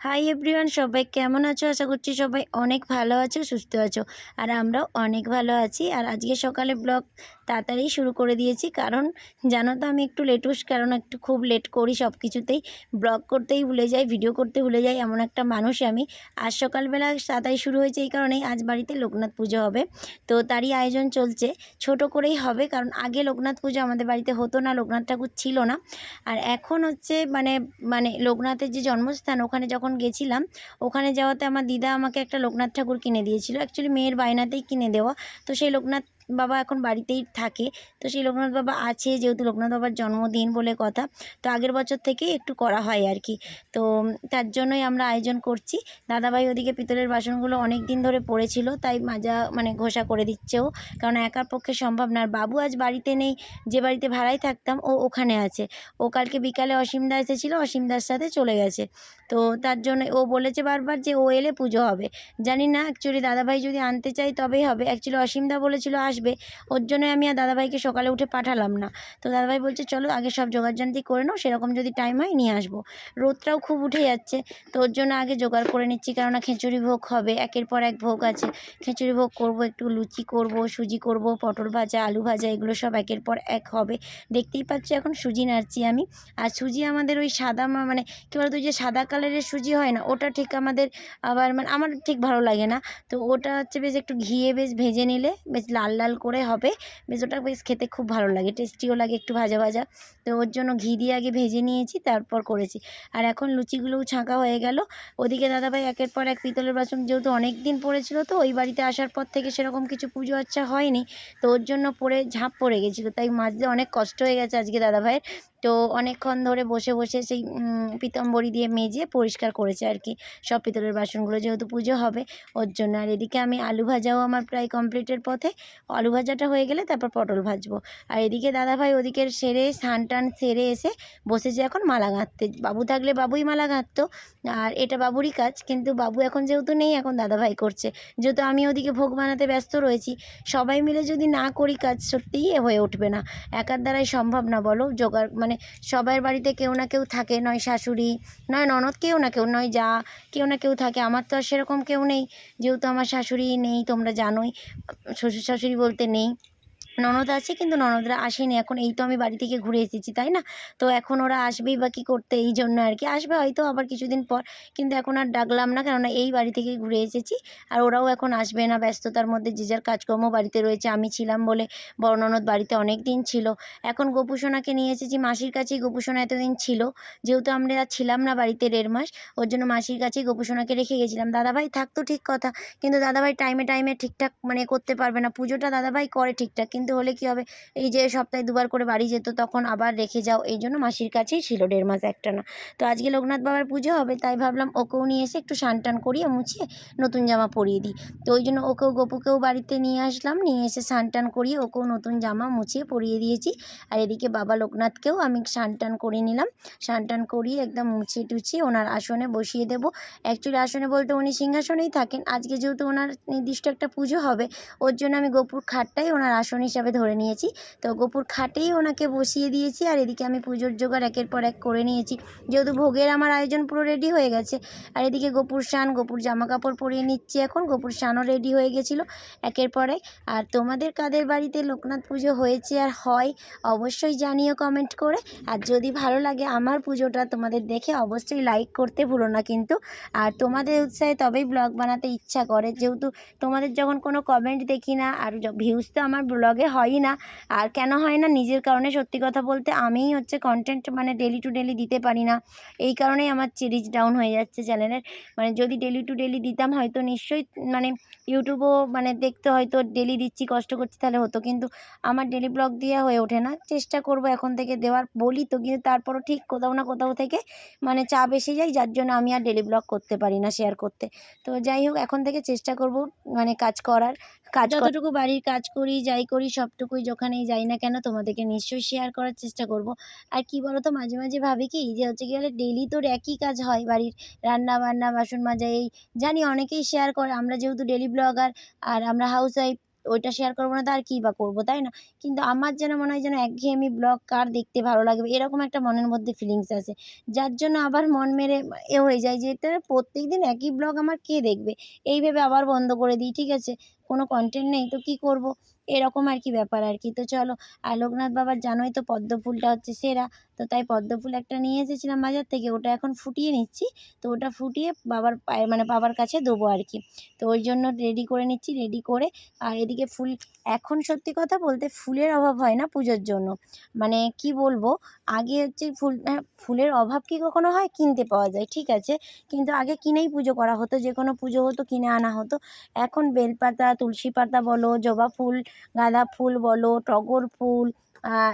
Hi everyone সবাই কেমন আছো? আশা করছি সবাই অনেক ভালো আছো, সুস্থ আছো। আর আমরাও অনেক ভালো আছি। আর আজকে সকালে ব্লগ তাড়াতাড়ি শুরু করে দিয়েছি। কারণ জানো তো আমি একটু লেটুস, কারণ একটু খুব লেট করি সব কিছুতেই ব্লগ করতেই ভুলে যাই, ভিডিও করতে ভুলে যাই, এমন একটা মানুষ আমি। আজ সকালবেলা তাড়াতাড়ি শুরু হয়েছে এই কারণেই আজ বাড়িতে লোকনাথ পুজো হবে। তো তারই আয়োজন চলছে। ছোট করেই হবে, কারণ আগে লোকনাথ পুজো আমাদের বাড়িতে হতো না, লোকনাথ ঠাকুর ছিল না। আর এখন হচ্ছে মানে মানে লোকনাথের যে জন্মস্থান, ওখানে যখন গেছিলাম, ওখানে যাওয়াতে আমার দিদা আমাকে একটা লোকনাথ ঠাকুর কিনে দিয়েছিল। অ্যাকচুয়ালি মেয়ের বায়নাতেই কিনে দেওয়া। তো সেই লোকনাথ বাবা এখন বাড়িতেই থাকে। তো সেই লোকনাথ বাবা আছে, যেহেতু লোকনাথ বাবার জন্মদিন বলে কথা। তো আগের বছর থেকেই একটু করা হয় আর কি। তো তার জন্যই আমরা আয়োজন করছি। দাদাভাই ওদিকে পিতলের বাসনগুলো অনেক দিন ধরে পড়েছিল, তাই মাজা মানে ঘোষা করে দিচ্ছেও। কারণ একার পক্ষে সম্ভব না। আর বাবু আজ বাড়িতে নেই, যে বাড়িতে ভাড়ায় থাকতাম ও ওখানে আছে। ও কালকে বিকালে অসীমদা এসেছিল অসীমদার সাথে চলে গেছে। তো তার জন্য ও বলেছে বারবার যে ও এলে পুজো হবে। জানি না অ্যাকচুয়ালি দাদাভাই যদি আনতে চাই তবেই হবে। অ্যাকচুয়ালি অসীমদা বলেছিল আসবে, ওর জন্য আমি আর দাদাভাইকে সকালে উঠে পাঠালাম না। তো দাদাভাই বলছে, চলো আগে সব জোগাড়জান্তি করে নাও, সেরকম যদি টাইম হয় নিয়ে আসব। রোদটাও খুব উঠে যাচ্ছে, তো ওর জন্য আগে জোগাড় করে নিচ্ছি, কেননা খিচুড়ি ভোগ হবে, একের পর এক ভোগ আছে। খিচুড়ি ভোগ করব, একটু লুচি করব, সুজি করব, পটল ভাজা, আলু ভাজা, এগুলো সব একের পর এক হবে। দেখতেই পাচ্ছি এখন সুজি নাড়ছি আমি। আর সুজি আমাদের ওই সাদা মানে কী বলতো যে সাদা কালারের সুজি হয় না, ওটা ঠিক আমাদের আবার মানে আমার ঠিক ভালো লাগে না। তো ওটা হচ্ছে বেশ একটু ঘিয়ে বেশ ভেজে নিলে বেশ লাল লাল করে হবে, বেশ ওটা বেশ খেতে খুব ভালো লাগে, টেস্টিও লাগে একটু ভাজা ভাজা। তো ওর জন্য ঘি দিয়ে আগে ভেজে নিয়েছি, তারপর করেছি। আর এখন লুচিগুলোও ছাঁকা হয়ে গেল। ওদিকে দাদাভাই একের পর এক পিতলের বাসন যেহেতু অনেক দিন পড়েছিল, তো ওই বাড়িতে আসার পর থেকে সেরকম কিছু পুজো আচ্ছা হয়নি। তো ওর জন্য পরে ঝাঁপ পড়ে গেছিল, তাই মাজতে অনেক কষ্ট হয়ে গেছে আজকে দাদাভাইয়ের। তো অনেকক্ষণ ধরে বসে বসে সেই পিতাম্বরী দিয়ে মেজে পরিষ্কার করেছে আর কি। সব পিতলের বাসনগুলো যেহেতু পুজো হবে, ওর জন্য। আর এদিকে আমি আলু ভাজাও আমার প্রায় কমপ্লিটের পথে। আলু ভাজাটা হয়ে গেলে তারপর পটল ভাজবো। আর এদিকে দাদাভাই ওদিকের সেরে স্নান টান সেরে এসে বসেছে এখন মালা গাঁথতে বাবু থাকলে বাবুই মালা গাঁথতো আর এটা বাবুরই কাজ। কিন্তু বাবু এখন যেহেতু নেই, এখন দাদাভাই করছে। যেহেতু আমি ওদিকে ভোগ বানাতে ব্যস্ত রয়েছি, সবাই মিলে যদি না করি কাজ, সত্যিই হয়ে উঠবে না। একার দ্বারাই সম্ভব না বলো। জোগাড় মানে সবার বাড়িতে কেউ না কেউ থাকে, নয় শাশুড়ি, নয় ননদ কেউ না কেউ নয়, যা কেউ না কেউ থাকে। আমার তো আর সেরকম কেউ নেই, যেহেতু আমার শাশুড়ি নেই, তোমরা জানোই। শ্বশুর শাশুড়ি বলতে নেই। ননদ আছে কিন্তু ননদরা আসেনি। এখন এই তো আমি বাড়ি থেকে ঘুরে এসেছি, তাই না? তো এখন ওরা আসবেই বা কী করতে, এই জন্য আর কি। আসবে হয়তো আবার কিছুদিন পর, কিন্তু এখন আর ডাকলাম না, কেননা এই বাড়ি থেকে ঘুরে এসেছি। আর ওরাও এখন আসবে না, ব্যস্ততার মধ্যে যে যার কাজকর্ম বাড়িতে রয়েছে, আমি ছিলাম বলে বড় ননদ বাড়িতে অনেক দিন ছিল। এখন গোপুসোনাকে নিয়ে এসেছি, মাসির কাছেই গোপুসোনা এতদিন ছিল। যেহেতু আমরা ছিলাম না বাড়িতে দেড় মাস, ওর জন্য মাসির কাছেই গোপুসোনাকে রেখে গেছিলাম। দাদাভাই থাকতো ঠিক কথা, কিন্তু দাদাভাই টাইমে টাইমে ঠিকঠাক মানে করতে পারবে না। পুজোটা দাদাভাই করে ঠিকঠাক কিন্তু হলে কি হবে? এই যে সপ্তাহে দুবার করে বাড়ি যেত, তখন আবার রেখে যাও। এই জন্য মাসির কাছেই ছিল দেড় মাস একটা না। তো আজকে লোকনাথ বাবার পুজো হবে, তাই ভাবলাম ওকেও নিয়ে এসে একটু স্নান টান করিয়ে মুছিয়ে নতুন জামা পরিয়ে দিই। তো ওই জন্য ওকেও গপুকেও বাড়িতে নিয়ে আসলাম, নিয়ে এসে স্নান টান করিয়ে ওকেও নতুন জামা মুছিয়ে পরিয়ে দিয়েছি। আর এদিকে বাবা লোকনাথকেও আমি স্নান টান করে নিলাম। স্নান টান করিয়ে একদম মুছিয়ে টুছিয়ে ওনার আসনে বসিয়ে দেবো। অ্যাকচুয়ালি আসনে বলতে উনি সিংহাসনেই থাকেন। আজকে যেহেতু ওনার নির্দিষ্ট একটা পুজো হবে, ওর জন্য আমি গোপুর খাটটাই ওনার আসন হিসাবে ধরে নিয়েছি। তো গোপুর খাটেই ওনাকে বসিয়ে দিয়েছি আর এদিকে আমি পুজোর জোগাড় একের পর এক করে নিয়েছি। যেহেতু ভোগের আমার আয়োজন পুরো রেডি হয়ে গেছে। আর এদিকে গোপুর শান গোপুর জামা কাপড় পরিয়ে নিচ্ছি এখন। গোপুর শানও রেডি হয়ে গেছিল একের পরে আর তোমাদের কাদের বাড়িতে লোকনাথ পুজো হয়েছে আর হয়, অবশ্যই জানিও কমেন্ট করে। আর যদি ভালো লাগে আমার পুজোটা তোমাদের দেখে অবশ্যই লাইক করতে ভুলো না কিন্তু। আর তোমাদের উৎসাহে তবেই ব্লগ বানাতে ইচ্ছা করে। যেহেতু তোমাদের যখন কোনো কমেন্ট দেখি না, আর ভিউজ তো আমার ব্লগে হয়ই না। আর কেন হয় না? নিজের কারণে সত্যি কথা বলতে আমিই হচ্ছে কন্টেন্ট মানে ডেলি টু ডেলি দিতে পারি না। এই কারণেই আমার রিচ ডাউন হয়ে যাচ্ছে চ্যানেলের মানে যদি ডেলি টু ডেলি দিতাম হয়তো নিশ্চয়ই মানে ইউটিউবও মানে দেখতে হয়তো ডেলি দিচ্ছি, কষ্ট করছি, তাহলে হতো। কিন্তু আমার ডেলি ব্লগ দেওয়া হয়ে ওঠে না। চেষ্টা করব এখন থেকে দেওয়ার, বলি তো, কিন্তু তারপরও ঠিক কোথাও না কোথাও থেকে মানে চাপ এসে যায়, যার জন্য আমি আর ডেলি ব্লগ করতে পারি না শেয়ার করতে। তো যাই হোক, এখন থেকে চেষ্টা করব মানে কাজ করার, কাজ যতটুকু বাড়ির কাজ করি, যাই করি, সবটুকুই যেখানেই যাই না কেন, তোমাদেরকে নিশ্চয়ই শেয়ার করার চেষ্টা করব। আর কি বলো তো মাঝে মাঝে ভাবি কি, যে হচ্ছে কি বলে ডেলি তোর একই কাজ হয়, বাড়ির রান্না বান্না বাসন মাজা, এই জানি অনেকেই শেয়ার করে, আমরা যেহেতু ডেলি ব্লগার আর আমরা হাউস ওয়াইফ ওইটা শেয়ার করব না, তো আর কী বা করব, তাই না? কিন্তু আমার যেন মনে হয় যেন একঘেয়েমি ব্লগ কার দেখতে ভালো লাগবে, এরকম একটা মনের মধ্যে ফিলিংস আসে যার জন্য আবার মন মেরে এ হয়ে যায় যে এটা প্রত্যেক দিন একই ব্লগ আমার কে দেখবে? এই ভেবে আবার বন্ধ করে দিই, ঠিক আছে? কোনো কন্টেন্ট নেই, তো কী করব? এরকম আর কি ব্যাপার আর কি। তো চলো আর লোকনাথ বাবার জানোই তো পদ্ম ফুলটা হচ্ছে সেরা। তো তাই পদ্ম ফুল একটা নিয়ে এসেছিলাম বাজার থেকে, ওটা এখন ফুটিয়ে নিচ্ছি। তো ওটা ফুটিয়ে বাবার পায়ে মানে বাবার কাছে দেবো আর কি। তো ওই জন্য রেডি করে নিচ্ছি রেডি করে। আর এদিকে ফুল, এখন সত্যি কথা বলতে ফুলের অভাব হয় না পুজোর জন্য। মানে কি বলব, আগে হচ্ছে ফুল হ্যাঁ ফুলের অভাব কি কখনো হয়? কিনতে পাওয়া যায়, ঠিক আছে। কিন্তু আগে কিনেই পুজো করা হতো, যে কোনো পুজো হতো, কিনে আনা হতো। এখন বেলপাতা, তুলসী পাতা বলো, জবা ফুল, গাঁদা ফুল বলো, টগর ফুল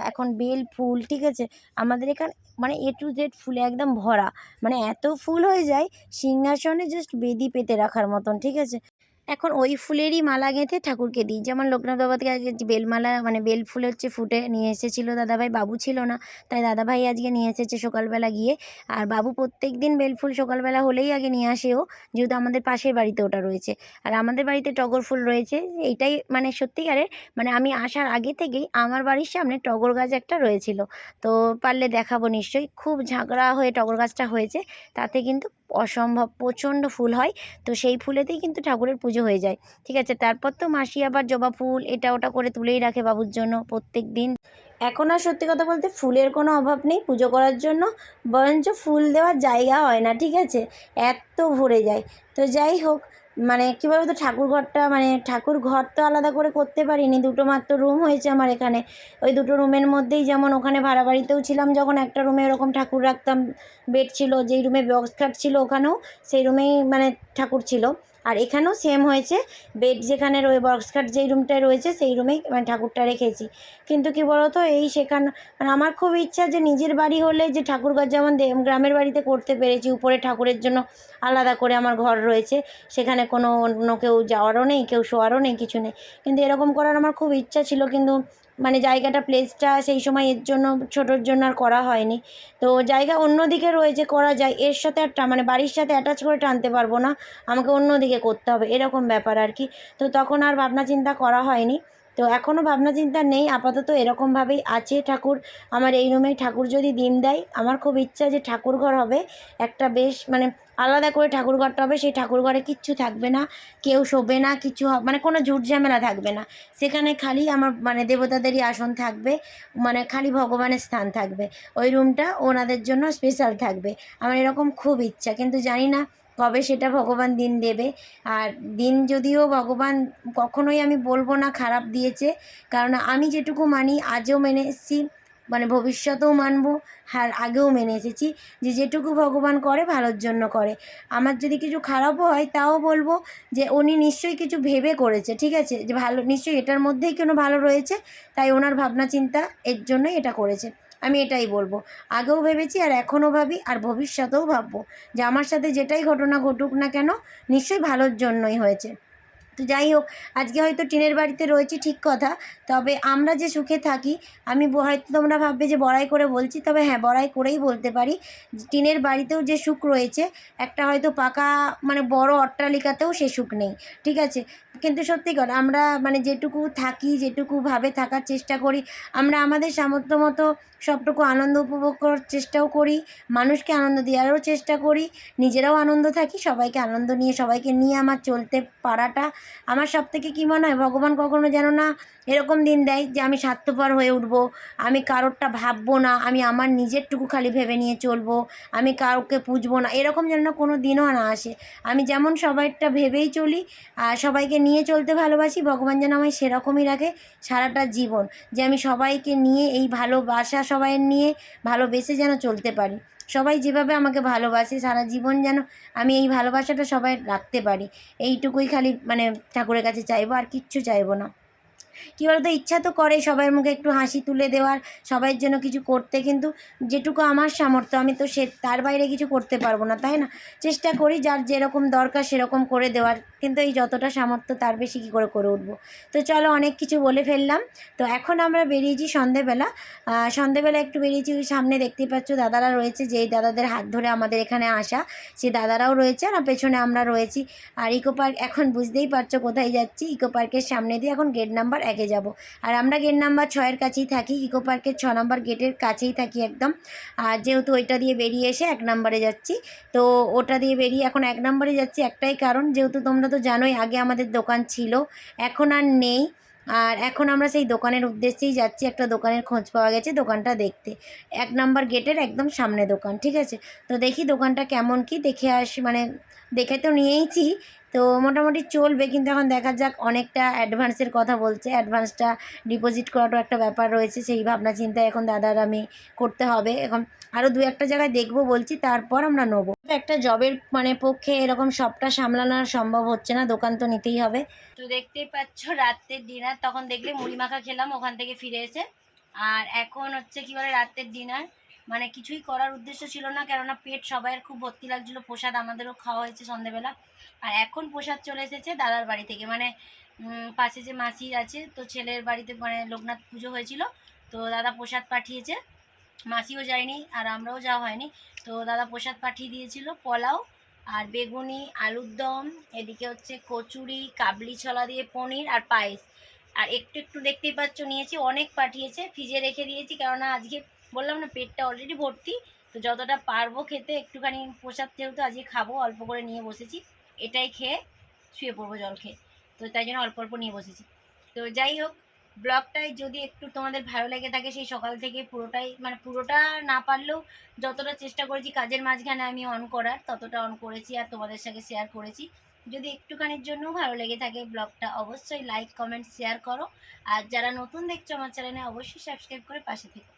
এখন বেল, ফুল, ঠিক আছে? আমাদের এখানে মানে এ টু জেড ফুলে একদম ভরা। মানে এত ফুল হয়ে যায়, সিংহাসনে জাস্ট বেদি পেতে রাখার মতন, ঠিক আছে? এখন ওই ফুলেরই মালা গেঁথে ঠাকুরকে দিই। যেমন লোকনাথ বাবা থেকে আজকে বেলমালা মানে বেল ফুল হচ্ছে ফুটে নিয়ে এসেছিল, দাদাভাই বাবু ছিল না, তাই দাদাভাই আজকে নিয়ে এসেছে সকালবেলা গিয়ে। আর বাবু প্রত্যেক দিন বেল ফুল সকালবেলা হলেই আগে নিয়ে আসেও, যেহেতু আমাদের পাশের বাড়িতে ওটা রয়েছে। আর আমাদের বাড়িতে টগর ফুল রয়েছে, এইটাই মানে সত্যিকারের মানে আমি আসার আগে থেকেই আমার বাড়ির সামনে টগর গাছ একটা রয়েছিল। তো পারলে দেখাবো নিশ্চয়ই, খুব ঝাঁকড়া হয়ে টগর গাছটা হয়েছে, তাতে কিন্তু অসম্ভব প্রচণ্ড ফুল হয়, তো সেই ফুলেতেই কিন্তু ঠাকুরের পুজো হয়ে যায়। ঠিক আছে, তারপর তো মাসি আবার জবা ফুল, এটা ওটা করে তুলেই রাখে বাবুর জন্য প্রত্যেক দিন। এখন আর সত্যি কথা বলতে ফুলের কোনো অভাব নেই পুজো করার জন্য, বরঞ্চ ফুল দেওয়ার জায়গা হয় না, ঠিক আছে? এত ভরে যায়। তো যাই হোক মানে কী বলতো ঠাকুর ঘরটা মানে ঠাকুর ঘর তো আলাদা করে করতে পারিনি, দুটো মাত্র রুম হয়েছে আমার এখানে। ওই দুটো রুমের মধ্যেই যেমন ওখানে ভাড়া বাড়িতেও ছিলাম, যখন একটা রুমে ওরকম ঠাকুর রাখতাম বেড ছিল, যেই রুমে বক্স খাট ছিল ওখানেও, সেই রুমেই মানে ঠাকুর ছিল। আর এখানেও সেম হয়েছে। বেড যেখানে রয়ে বক্স খাট যেই রুমটায় রয়েছে, সেই রুমেই মানে ঠাকুরটা রেখেছি। কিন্তু কি বলতো, এই সেখানে মানে আমার খুব ইচ্ছা যে নিজের বাড়ি হলে যে ঠাকুর ঘর যেমন গ্রামের বাড়িতে করতে পেরেছি, উপরে ঠাকুরের জন্য আলাদা করে আমার ঘর রয়েছে। সেখানে কোনো অন্য কেউ যাওয়ারও নেই, কেউ শোয়ারও নেই, কিছু নেই। কিন্তু এরকম করার আমার খুব ইচ্ছা ছিল, কিন্তু মানে জায়গাটা প্লেসটা সেই সময় এর জন্য, ছোটোর জন্য আর করা হয়নি। তো জায়গা অন্যদিকে রয়েছে, করা যায়। এর সাথে আর মানে বাড়ির সাথে অ্যাটাচ করে টানতে পারব না। আমাকে অন্যদিকে করতে হবে, এরকম ব্যাপার আর কি। তো তখন আর ভাবনা চিন্তা করা হয়নি। তো এখনও ভাবনা চিন্তা নেই, আপাতত এরকমভাবেই আছে। ঠাকুর, আমার এই রুমেই ঠাকুর যদি দিন দেয়, আমার খুব ইচ্ছা যে ঠাকুর ঘর হবে। একটা বেশ মানে আলাদা করে ঠাকুর ঘরটা হবে, সেই ঠাকুর ঘরে কিচ্ছু থাকবে না। কেউ শোবে না, কিছু হবে মানে কোনো ঝুট ঝামেলা থাকবে না। সেখানে খালি আমার মানে দেবতাদেরই আসন থাকবে মানে খালি ভগবানের স্থান থাকবে। ওই রুমটা ওনাদের জন্য স্পেশাল থাকবে। আমার এরকম খুব ইচ্ছা, কিন্তু জানি না কবে সেটা ভগবান দিন দেবে। আর দিন যদিও ভগবান কখনোই আমি বলব না খারাপ দিয়েছে, কারণ আমি যেটুকু মানি আজও মেনে এসেছি মানে ভবিষ্যতেও মানব, আর আগেও মেনে এসেছি যে যেটুকু ভগবান করে ভালোর জন্য করে। আমার যদি কিছু খারাপও হয় তাও বলব যে উনি নিশ্চয়ই কিছু ভেবে করেছে, ঠিক আছে? যে ভালো, নিশ্চয়ই এটার মধ্যেই কোনো ভালো রয়েছে, তাই ওনার ভাবনা চিন্তা এর জন্যই এটা করেছে। আমি এটাই বলব। আগেও ভেবেছি আর এখনও ভাবি আর ভবিষ্যতেও ভাববো যে আমার সাথে যেটাই ঘটনা ঘটুক না কেন, নিশ্চয়ই ভালোর জন্যই হয়েছে। তো যাই হোক, আজকে হয়তো টিনের বাড়িতে রয়েছি ঠিক কথা, তবে আমরা যে সুখে থাকি, আমি হয়তো তোমরা ভাববে যে বড়াই করে বলছি, তবে হ্যাঁ বড়াই করেই বলতে পারি। টিনের বাড়িতেও যে সুখ রয়েছে, একটা হয়তো পাকা মানে বড় অট্টালিকাতেও সে সুখ নেই, ঠিক আছে? কিন্তু সত্যি কথা, আমরা মানে যেটুকু থাকি যেটুকুভাবে থাকার চেষ্টা করি, আমরা আমাদের সামর্থ্য মতো সবটুকু আনন্দ উপভোগ করার চেষ্টাও করি, মানুষকে আনন্দ দেওয়ারও চেষ্টা করি, নিজেরাও আনন্দ থাকি, সবাইকে আনন্দ নিয়ে, সবাইকে নিয়ে আমার চলতে পারাটা আমার সব থেকে কী মনে হয়, ভগবান কখনো যেন না এরকম দিন দেয় যে আমি স্বার্থপর হয়ে উঠব, আমি কারোরটা ভাববো না, আমি আমার নিজেরটুকু খালি ভেবে নিয়ে চলবো, আমি কাউকে পুজবো না, এরকম যেন কোনো দিনও না আসে। আমি যেমন সবাইটা ভেবেই চলি, আর সবাইকে নিয়ে চলতে ভালোবাসি, ভগবান যেন আমায় সেরকমই রাখে সারাটা জীবন, যে আমি সবাইকে নিয়ে এই ভালোবাসা সবাইয়ের নিয়ে ভালোবেসে যেন চলতে পারি। সবাই যেভাবে আমাকে ভালোবাসে, সারা জীবন যেন আমি এই ভালোবাসাটা সবাই রাখতে পারি। এইটুকুই খালি মানে ঠাকুরের কাছে চাইব, আর কিচ্ছু চাইব না। কী বলতো, ইচ্ছা তো করে সবার মুখে একটু হাসি তুলে দেওয়ার, সবাইয়ের জন্য কিছু করতে, কিন্তু যেটুকু আমার সামর্থ্য, আমি তো সে, তার বাইরে কিছু করতে পারব না, তাই না? চেষ্টা করি যার যেরকম দরকার সেরকম করে দেওয়ার, কিন্তু এই যতটা সামর্থ্য, তার বেশি কী করে করে উঠবো? তো চলো অনেক কিছু বলে ফেললাম। তো এখন আমরা বেরিয়েছি সন্ধেবেলা। সন্ধেবেলা একটু বেরিয়েছি, ওই সামনে দেখতেই পাচ্ছ দাদারা রয়েছে, যেই দাদাদের হাত ধরে আমাদের এখানে আসা সেই দাদারাও রয়েছে, আর পেছনে আমরা রয়েছি। আর ইকো পার্ক, এখন বুঝতেই পারছ কোথায় যাচ্ছি, ইকো পার্কের সামনে দিয়ে এখন গেট নাম্বার একে যাব। আর আমরা গেট নাম্বার ছয়ের কাছেই থাকি, ইকো পার্কের ছ নম্বর গেটের কাছেই থাকি একদম। আর যেহেতু ওইটা দিয়ে বেরিয়ে এসে এক নম্বরে যাচ্ছি, তো ওটা দিয়ে বেরিয়ে এখন এক নম্বরে যাচ্ছি একটাই কারণ, যেহেতু তোমরা তো জানোই আগে আমাদের দোকান ছিল, এখন আর নেই। আর এখন আমরা সেই দোকানের উদ্দেশ্যেই যাচ্ছি, একটা দোকানের খোঁজ পাওয়া গেছে দোকানটা দেখতে। এক নাম্বার গেটের একদম সামনে দোকান, ঠিক আছে? তো দেখি দোকানটা কেমন কি, দেখে আসি মানে দেখে তো নিয়েইছি তো মোটামুটি চলবে, কিন্তু এখন দেখা যাক অনেকটা অ্যাডভান্সের কথা বলছে। অ্যাডভান্সটা ডিপোজিট করাটাও একটা ব্যাপার রয়েছে, সেই ভাবনা চিন্তা এখন দাদার আমি করতে হবে। এখন আরও দু একটা জায়গায় দেখব বলছি, তারপর আমরা নেব। একটা জবের মানে পক্ষে এরকম সবটা সামলানো সম্ভব হচ্ছে না, দোকান তো নিতেই হবে। তো দেখতেই পাচ্ছ, রাতের ডিনার তখন দেখলে মুড়ি মাখা খেলাম, ওখান থেকে ফিরে এসে। আর এখন হচ্ছে কি বলে, রাতের ডিনার মানে কিছুই করার উদ্দেশ্য ছিল না, কেননা পেট সবাইয়ের খুব ভর্তি লাগছিল। প্রসাদ আমাদেরও খাওয়া হয়েছে সন্ধেবেলা। আর এখন প্রসাদ চলে এসেছে দাদার বাড়ি থেকে। মানে পাশে যে মাসি আছে, তো ছেলের বাড়িতে মানে লোকনাথ পুজো হয়েছিল। তো দাদা প্রসাদ পাঠিয়েছে। মাসিও যায়নি আর আমরাও যাওয়া হয়নি। তো দাদা প্রসাদ পাঠিয়ে দিয়েছিল পোলাও আর বেগুনি, আলুর দম, এদিকে হচ্ছে কচুরি, কাবলি ছলা দিয়ে পনির আর পায়েস। আর একটু একটু দেখতেই পাচ্ছ, নিয়েছি। অনেক পাঠিয়েছে, ফ্রিজে রেখে দিয়েছি, কেননা আজকে বললাম না, পেটটা অলরেডি ভর্তি, তো যতটা পারব খেতে, একটুখানি প্রসাদ যেহেতু আজকে খাব, অল্প করে নিয়ে বসেছি, এটাই খেয়ে শুয়ে পড়ব জল খেয়ে। তো তাই জন্য অল্প অল্প নিয়ে বসেছি। তো যাই হোক, ব্লগটাই যদি একটু তোমাদের ভালো লেগে থাকে, সেই সকাল থেকে পুরোটাই মানে পুরোটা না পারলেও যতটা চেষ্টা করেছি, কাজের মাঝখানে আমি অন করার, ততটা অন করেছি আর তোমাদের সাথে শেয়ার করেছি। যদি একটুখানির জন্য ভালো লেগে থাকে ব্লগটা, অবশ্যই লাইক কমেন্ট শেয়ার করো। আর যারা নতুন দেখছ আমার চ্যানেলে অবশ্যই সাবস্ক্রাইব করে পাশে থেকো।